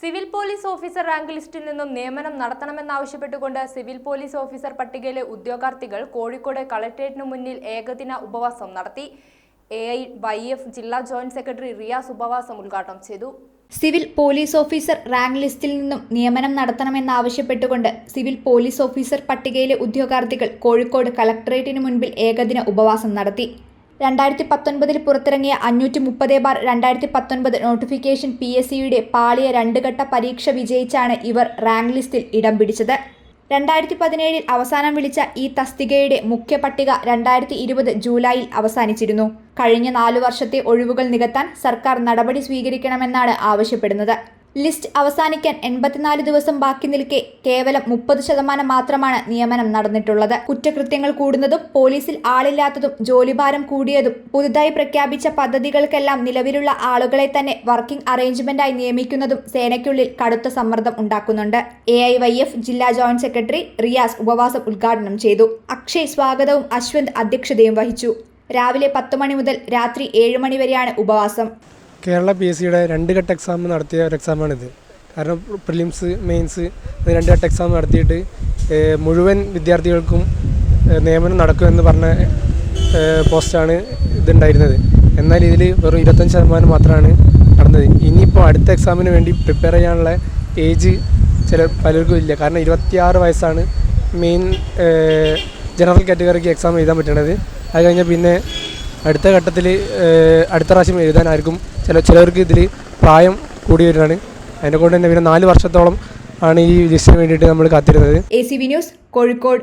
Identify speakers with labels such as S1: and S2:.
S1: Civil police officer rank ലിസ്റ്റിൽ നിന്നും നിയമനം നടത്തണമെന്നാവശ്യപ്പെട്ടുകൊണ്ട് സിവിൽ പോലീസ് ഓഫീസർ പട്ടികയിലെ ഉദ്യോഗാർത്ഥികൾ കോഴിക്കോട് കളക്ടറേറ്റിനു മുന്നിൽ ഏകദിന ഉപവാസം നടത്തി. എ ഐ വൈ എഫ് ജില്ലാ ജോയിന്റ് സെക്രട്ടറി റിയാസ് ഉപവാസം ഉദ്ഘാടനം ചെയ്തു.
S2: സിവിൽ പോലീസ് ഓഫീസർ റാങ്ക് ലിസ്റ്റിൽ നിന്നും നിയമനം നടത്തണമെന്നാവശ്യപ്പെട്ടുകൊണ്ട് സിവിൽ പോലീസ് ഓഫീസർ പട്ടികയിലെ ഉദ്യോഗാർത്ഥികൾ കോഴിക്കോട് കളക്ടറേറ്റിന് മുൻപിൽ ഏകദിന ഉപവാസം നടത്തി. രണ്ടായിരത്തി പത്തൊൻപതിൽ പുറത്തിറങ്ങിയ അഞ്ഞൂറ്റി മുപ്പത് ബാർ രണ്ടായിരത്തി പത്തൊൻപത് നോട്ടിഫിക്കേഷൻ പി എസ് സിയുടെ പാളിയ രണ്ട് ഘട്ട പരീക്ഷ വിജയിച്ചാണ് ഇവർ റാങ്ക് ലിസ്റ്റിൽ ഇടം പിടിച്ചത്. രണ്ടായിരത്തി പതിനേഴിൽ അവസാനം വിളിച്ച ഈ തസ്തികയുടെ മുഖ്യ പട്ടിക രണ്ടായിരത്തി ഇരുപത് ജൂലൈയിൽ അവസാനിച്ചിരുന്നു. കഴിഞ്ഞ നാലു വർഷത്തെ ഒഴിവുകൾ നികത്താൻ സർക്കാർ നടപടി സ്വീകരിക്കണമെന്നാണ് ആവശ്യപ്പെടുന്നത്. ലിസ്റ്റ് അവസാനിക്കാൻ എൺപത്തിനാല് ദിവസം ബാക്കി നിൽക്കെ കേവലം മുപ്പത് ശതമാനം മാത്രമാണ് നിയമനം നടന്നിട്ടുള്ളത്. കുറ്റകൃത്യങ്ങൾ കൂടുന്നതും പോലീസിൽ ആളില്ലാത്തതും ജോലിഭാരം കൂടിയതും പുതുതായി പ്രഖ്യാപിച്ച പദ്ധതികൾക്കെല്ലാം നിലവിലുള്ള ആളുകളെ തന്നെ വർക്കിംഗ് അറേഞ്ച്മെന്റായി നിയമിക്കുന്നതും സേനയ്ക്കുള്ളിൽ കടുത്ത സമ്മർദ്ദം ഉണ്ടാക്കുന്നുണ്ട്. എ ഐ വൈ എഫ് ജില്ലാ ജോയിന്റ് സെക്രട്ടറി റിയാസ് ഉപവാസം ഉദ്ഘാടനം ചെയ്തു. അക്ഷയ് സ്വാഗതവും അശ്വന്ത് അധ്യക്ഷതയും വഹിച്ചു. രാവിലെ പത്ത് മണി മുതൽ രാത്രി ഏഴ് മണി വരെയാണ് ഉപവാസം.
S3: കേരള പി എസ് സിയുടെ രണ്ട് ഘട്ട എക്സാം നടത്തിയ ഒരു എക്സാമാണിത് കാരണം പ്രിലിംസ് മെയിൻസ് രണ്ട് ഘട്ട എക്സാം നടത്തിയിട്ട് മുഴുവൻ വിദ്യാർത്ഥികൾക്കും നിയമനം നടക്കുമെന്ന് പറഞ്ഞ പോസ്റ്റാണ് ഇതുണ്ടായിരുന്നത്. എന്നാൽ ഇതിൽ വെറും ഇരുപത്തഞ്ച് ശതമാനം മാത്രമാണ് നടന്നത്. ഇനിയിപ്പോൾ അടുത്ത എക്സാമിന് വേണ്ടി പ്രിപ്പയർ ചെയ്യാനുള്ള ഏജ് ചില പലർക്കും ഇല്ല. കാരണം ഇരുപത്തിയാറ് വയസ്സാണ് മെയിൻ ജനറൽ കാറ്റഗറിക്ക് എക്സാം എഴുതാൻ പറ്റുന്നത് അത് കഴിഞ്ഞാൽ പിന്നെ അടുത്ത ഘട്ടത്തിൽ അടുത്ത പ്രാവശ്യം എഴുതാൻ ആർക്കും ചില ചിലവർക്ക് ഇതിൽ പ്രായം കൂടി വരുവാണ് അതിനെ കൊണ്ട് തന്നെ പിന്നെ നാല് വർഷത്തോളം ആണ് ഈ ലിസ്റ്റിന് വേണ്ടിയിട്ട് നമ്മൾ കാത്തിരുന്നത്.
S2: A C V news Kozhikode.